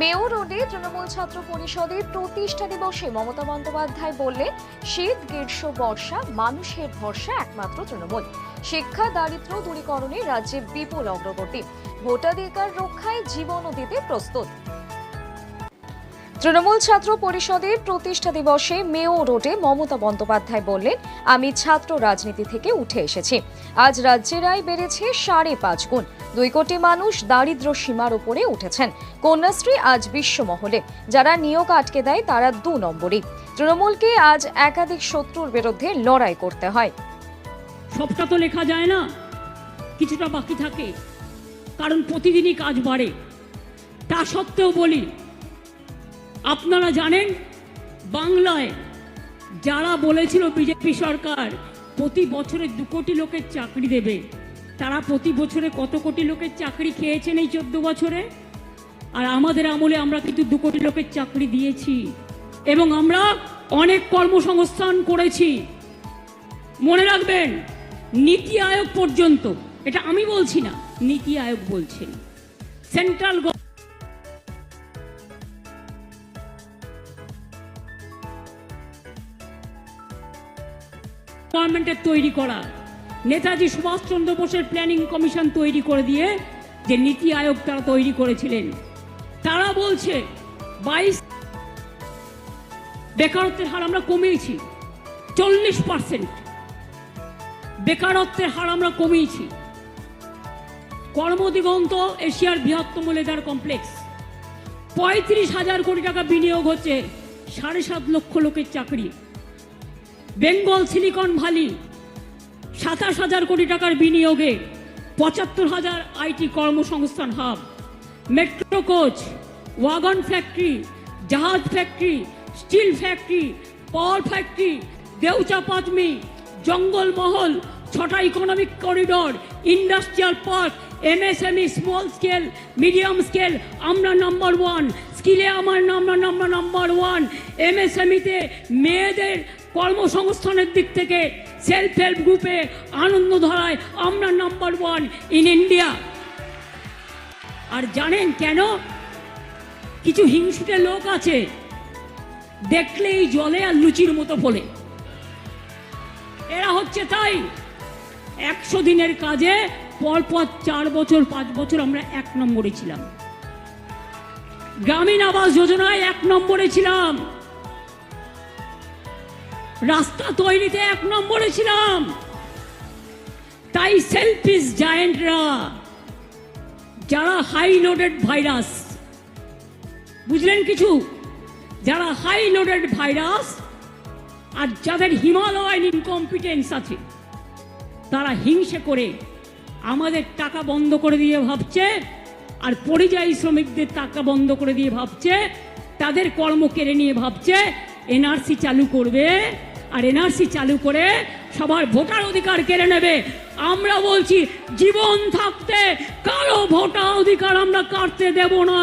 Mayor রোডে তৃণমূল ছাত্র পরিষদের প্রতিষ্ঠা দিবসে মমতা বন্দ্যোপাধ্যায় বললেন, শীত, গ্রীষ্ম, বর্ষা, মানুষের ভরসা একমাত্র তৃণমূল। শিক্ষা, দারিদ্র দূরীকরণে রাজ্যে বিপুল অগ্রগতি। ভোটাধিকার রক্ষায় জীবনও দিতে প্রস্তুত। তৃণমূল ছাত্র পরিষদের প্রতিষ্ঠা দিবসে মেও রোডে মমতা বন্দ্যোপাধ্যায় বললেন, আমি ছাত্র রাজনীতি থেকে উঠে এসেছি। আজ রাজ্যের আয় বেড়েছে সাড়ে পাঁচ গুণ। দুই কোটি মানুষ দারিদ্র সীমার উপরে উঠেছেন। কন্যাশ্রী আজ বিশ্বমহলে। যারা নিয়োগ আটকে দেয়, তারা দু নম্বরই। তৃণমূলকে আজ একাধিক শত্রুর বিরুদ্ধে লড়াই করতে হয়। সবটা তো লেখা যায় না। কিছুটা বাকি থাকে। কারণ প্রতিদিনই কাজ বাড়ে। তা সত্ত্বেও বলি আপনারা জানেন, বাংলায় যারা বলেছিল বিজেপি সরকার প্রতি বছরে দু কোটি লোকের চাকরি দেবে, তারা প্রতি বছরে কত কোটি লোকের চাকরি খেয়েছেন এই চোদ্দ বছরে? আর আমাদের আমলে আমরা কিন্তু দু কোটি লোকের চাকরি দিয়েছি। এবং আমরা অনেক কর্মসংস্থান করেছি। মনে রাখবেন, নীতি আয়োগ পর্যন্ত, এটা আমি বলছি না, নীতি আয়োগ বলছেন সেন্ট্রাল গভর্নমেন্টের তৈরি করা। নেতাজি সুভাষচন্দ্র বোসের প্ল্যানিং কমিশন তৈরি করে দিয়ে যে নীতি আয়োগ তারা তৈরি করেছিলেন। তারা বলছে, বাইশ বেকারত্বের হার আমরা কমিয়েছি, চল্লিশ পার্সেন্ট বেকারত্বের হার আমরা কমিয়েছি। কর্মদিগন্ত এশিয়ার বৃহত্তম লেদার কমপ্লেক্স। পঁয়ত্রিশ হাজার কোটি টাকা বিনিয়োগ হচ্ছে সাড়ে সাত লক্ষ লোকের চাকরি। বেঙ্গল সিলিকন ভ্যালি, সাতাশ হাজার কোটি টাকার বিনিয়োগে পঁচাত্তর হাজার আইটি কর্মসংস্থান hub. Metro coach, wagon factory, জাহাজ factory, steel factory, power factory, Deocha Patmi Jangalmahal ছটা economic corridor, industrial park, MSME small scale, medium scale, আমরা নাম্বার ওয়ান, স্কিলে আমার নাম্বার নাম্বার নাম্বার ওয়ান, এমএসএমইতে মেয়েদের কর্মসংস্থানের দিক থেকে সেলফ হেল্প গ্রুপে আনন্দ ধরায় আমরা নাম্বার ওয়ান ইন ইন্ডিয়া আর জানেন কেন? কিছু হিংসুটে লোক আছে, দেখলেই জলে আর লুচির মতো ফলে। এরা হচ্ছে তাই, একশো দিনের কাজে পরপর চার বছর, পাঁচ বছর আমরা এক নম্বরে ছিলাম। গ্রামীণ আবাস যোজনায় এক নম্বরে ছিলাম। রাস্তা তৈরিতে এক নম্বরে ছিলাম। তাই সেলফিস জায়েন্টরা যারা হাই লোডেড ভাইরাস বুঝলেন কিছু? যারা হাই লোডেড ভাইরাস আর যাদের হিমালয়ান ইনকম্পিটেন্স আছে, তারা হিংসে করে আমাদের টাকা বন্ধ করে দিয়ে ভাবছে আর পরিযায়ী শ্রমিকদের টাকা বন্ধ করে দিয়ে ভাবছে, তাদের কর্ম কেড়ে নিয়ে ভাবছে এনআরসি চালু করবে আর এনআরসি চালু করে সবার ভোটার অধিকার কেড়ে নেবে। আমরা বলছি, জীবন থাকতে কারও ভোটার অধিকার আমরা কাটতে দেব না।